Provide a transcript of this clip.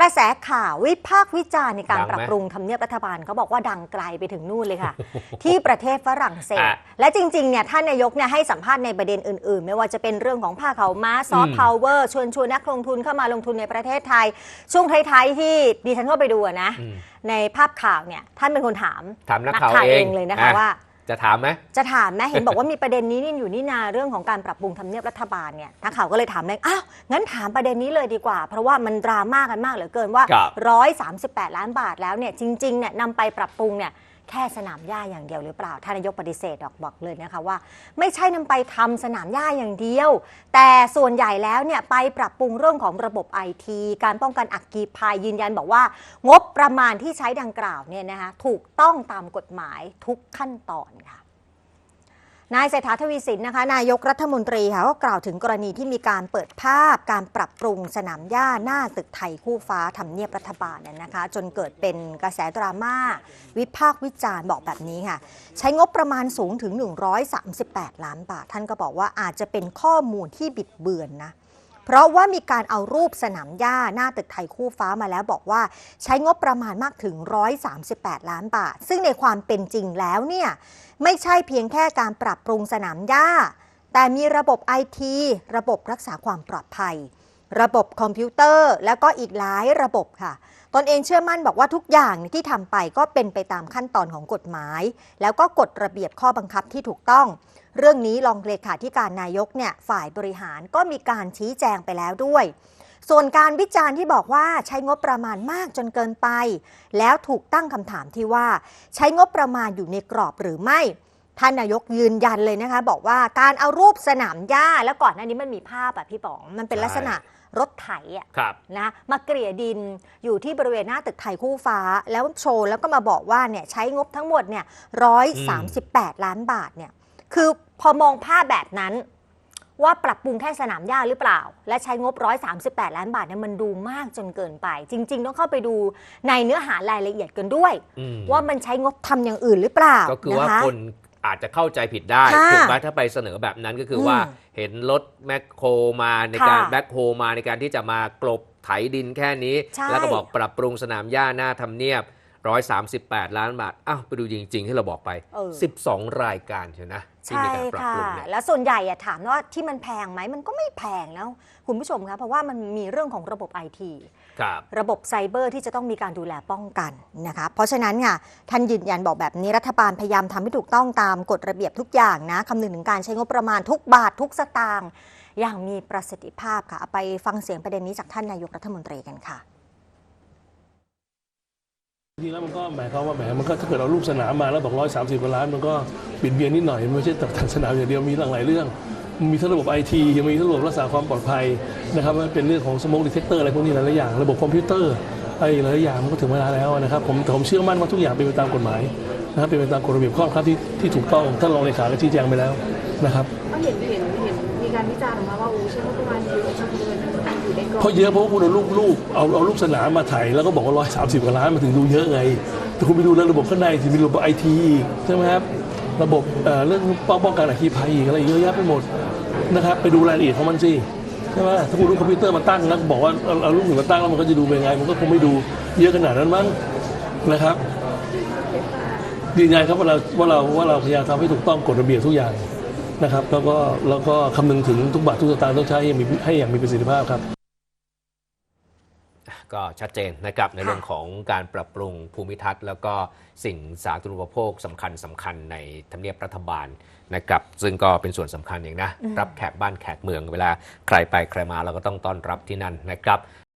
กระแสข่าววิพากษ์วิจารณ์ในการดังไหมปรับปรุงทำเนียบรัฐบาลเขาบอกว่าดังไกลไปถึงนู่นเลยค่ะ ที่ประเทศฝรั่งเศส อะและจริงๆเนี่ยท่านนายกเนี่ยให้สัมภาษณ์ในประเด็นอื่น ๆ ไม่ว่าจะเป็นเรื่องของผ้าขาวม้าซอฟต์พาวเวอร์ชวนชวนนักลงทุนเข้ามาลงทุนในประเทศไทย ช่วงท้ายๆที่ดิฉันเข้าไปดูอะนะ อืมในภาพข่าวเนี่ยท่านเป็นคนถาม ถามนักข่าวเองเลยนะคะอะว่า จะถามไหมจะถามไหมเห็นบอกว่ามีประเด็นนี้นี่อยู่นี่นาเรื่องของการปรับปรุงทำเนียบรัฐบาลเนี่ยนักข่าวก็เลยถามเลยอ้าวงั้นถามประเด็นนี้เลยดีกว่า เพราะว่ามันดราม่ากันมากเหลือเกินว่า ครับ 138 ล้านบาทแล้วเนี่ยจริงๆเนี่ยนำไปปรับปรุงเนี่ย แค่สนามหญ้าอย่างเดียวหรือเปล่าท่านนายกปฏิเสธออกบอกเลยนะคะว่า ไม่ใช่นำไปทำสนามหญ้าอย่างเดียว แต่ส่วนใหญ่แล้วเนี่ยไปปรับปรุงเรื่องของระบบไอทีการป้องกันอักกีภัยยืนยันบอกว่า งบประมาณที่ใช้ดังกล่าวเนี่ยนะคะถูกต้องตามกฎหมายทุกขั้นตอนค่ะ นายเศรษฐาทวีสินนะคะนายกรัฐมนตรีค่ะก็กล่าวถึงกรณีที่มีการเปิดภาพการปรับปรุงสนามหญ้าหน้าตึกไทยคู่ฟ้าทำเนียบรัฐบาลน่นะคะ จนเกิดเป็นกระแสดราม่า วิพากษ์วิจารณ์บอกแบบนี้ค่ะ ใช้งบประมาณสูงถึง 138 ล้านบาท ท่านก็บอกว่าอาจจะเป็นข้อมูลที่บิดเบือนนะ เพราะว่ามีการเอารูปสนามหญ้าหน้าตึกไทยคู่ฟ้ามาแล้วบอกว่าใช้งบประมาณมากถึง 138 ล้านบาท ซึ่งในความเป็นจริงแล้วเนี่ยไม่ใช่เพียงแค่การปรับปรุงสนามหญ้า แต่มีระบบไอทีระบบรักษาความปลอดภัย ระบบคอมพิวเตอร์ แล้วก็อีกหลายระบบค่ะ ตนเองเชื่อมั่นบอกว่าทุกอย่างที่ทำไปก็เป็นไปตามขั้นตอนของกฎหมาย แล้วก็กฎระเบียบข้อบังคับที่ถูกต้อง เรื่องนี้รองเลขาธิการนายกเนี่ยฝ่ายบริหารก็มีการชี้แจงไปแล้วด้วย ส่วนการวิจารณ์ที่บอกว่าใช้งบประมาณมากจนเกินไป แล้วถูกตั้งคำถามที่ว่า ใช้งบประมาณอยู่ในกรอบหรือไม่ท่านนายกยืนยันเลยนะคะ บอกว่าการเอารูปสนามหญ้าแล้วก่อนหน้านี้มันมีภาพแบบพี่ป๋องมันเป็นลักษณะ รถไถอะครับนะมาเกลี่ยดินอยู่ที่บริเวณหน้าตึกไทยคู่ฟ้า แล้วโชว์แล้วก็มาบอกว่าเนี่ยใช้งบทั้งหมดเนี่ยร้อยสามสิบแปดล้านบาทเนี่ยคือพอมองภาพแบบนั้นว่าปรับปรุงแค่สนามหญ้าหรือเปล่า และใช้งบ 138 ล้านบาทเนี่ยมันดูมากจนเกินไป จริง ๆ ต้องเข้าไปดูในเนื้อหารายละเอียดกันด้วยอืมว่ามันใช้งบทำอย่างอื่นหรือเปล่า ก็คือว่าะะคน อาจจะเข้าใจผิดได้ค่ะถูกไหมถ้าไปเสนอแบบนั้นก็คืออมว่าเห็นรถแมคโครมาในการค่ะแบ็คโฮมาในการที่จะมากลบไถดินแค่นี้ใช่แล้วก็บอกปรับปรุงสนามหญ้าหน้าทำเนียบ 138 ล้านบาท อ้าวไปดูจริง ๆ ที่เราบอกไป เออ 12 รายการเชียวนะที่ใช่มีการปรับค่ะ ปรุงเนี่ย แล้วส่วนใหญ่อะถามว่าที่มันแพงไหมมันก็ไม่แพงแล้ว คุณผู้ชมคะเพราะว่ามันมีเรื่องของระบบไอที ครับ ระบบไซเบอร์ที่จะต้องมีการดูแลป้องกันนะคะ เพราะฉะนั้นค่ะท่านยืนยันบอกแบบนี้รัฐบาลพยายามทำให้ถูกต้องตามกฎระเบียบทุกอย่างนะคำนึงถึงการใช้งบประมาณทุกบาททุกสตางค์อย่างมีประสิทธิภาพค่ะเอาไปฟังเสียงประเด็นนี้จากท่านนายกรัฐมนตรีกันค่ะ จริงแล้วมันก็หมายความว่าแหมมันก็ถ้าเกิดเอารูปสนามมาแล้วบอกร้อยสามสิบล้านมันก็บิดเบียนนิดหน่อยมันไม่ใช่แต่างสนามอย่างเดียวมีหลากหลายเรื่อง มีทั้งระบบไอทีมีทั้งระบบรักษาความปลอดภัยนะครับมันเป็นเรื่องของสโมกดีเทคเตอร์อะไรพวกนี้หลายๆอย่างระบบคอมพิวเตอร์ไอะไรหลายๆอย่างมันก็ถึงเวลาแล้วนะครับผมผมเชื่อมั่นว่าทุกอย่างเป็นไปตามกฎหมายนะครับเป็นไปตามกฎระเบียบข้อบังคับที่ที่ถูกต้องท่านรองเลขาก็ชี้แจงไปแล้วนะครับก็เห็นเห็นเห็นมีการวิจารณ์ออกมาว่าโอ้ใช้งบประมาณเยอะจนเกินอยู่ในกร เพราะเยอะเพราะว่าคุณเอารูปรูปเอาเอารูปสนามมาถ่ายแล้วก็บอกว่าร้อยสามสิบกว่าล้านมาถึงดูเยอะไง แต่คุณไปดูเรื่องระบบข้างในสิมีระบบไอทีใช่ไหมครับระบบเรื่องป้องป้องกันอัคคีภัยอีกอะไรเยอะแยะไปหมดนะครับไปดูรายละเอียดของมันสิใช่ไหมถ้าคุณรู้คอมพิวเตอร์มาตั้งแล้วบอกว่าเอาเอารูปหนึ่งมาตั้งแล้วมันก็จะดูเป็นไง มันก็คงไม่ดูเยอะขนาดนั้นมั้งนะครับยืนยันครับว่าเราว่าเราว่าเราพยายามทำให้ถูกต้องกฎระเบียบทุกอย่างนะครับ แล้วก็แล้วก็คำนึงถึงทุกบาททุกสตางค์ต้องใช้ให้มีให้อย่างมีประสิทธิภาพครับ ก็ชัดเจนนะครับในค่ะเรื่องของการปรับปรุงภูมิทัศน์ แล้วก็สิ่งสาธารณูปโภคสำคัญสำคัญในทำเนียบรัฐบาลนะครับซึ่งก็เป็นส่วนสำคัญอย่างนะรับแขกบ้านแขกเมืองเวลาใครไปใครมาเราก็ต้องต้อนรับที่นั่นนะครับ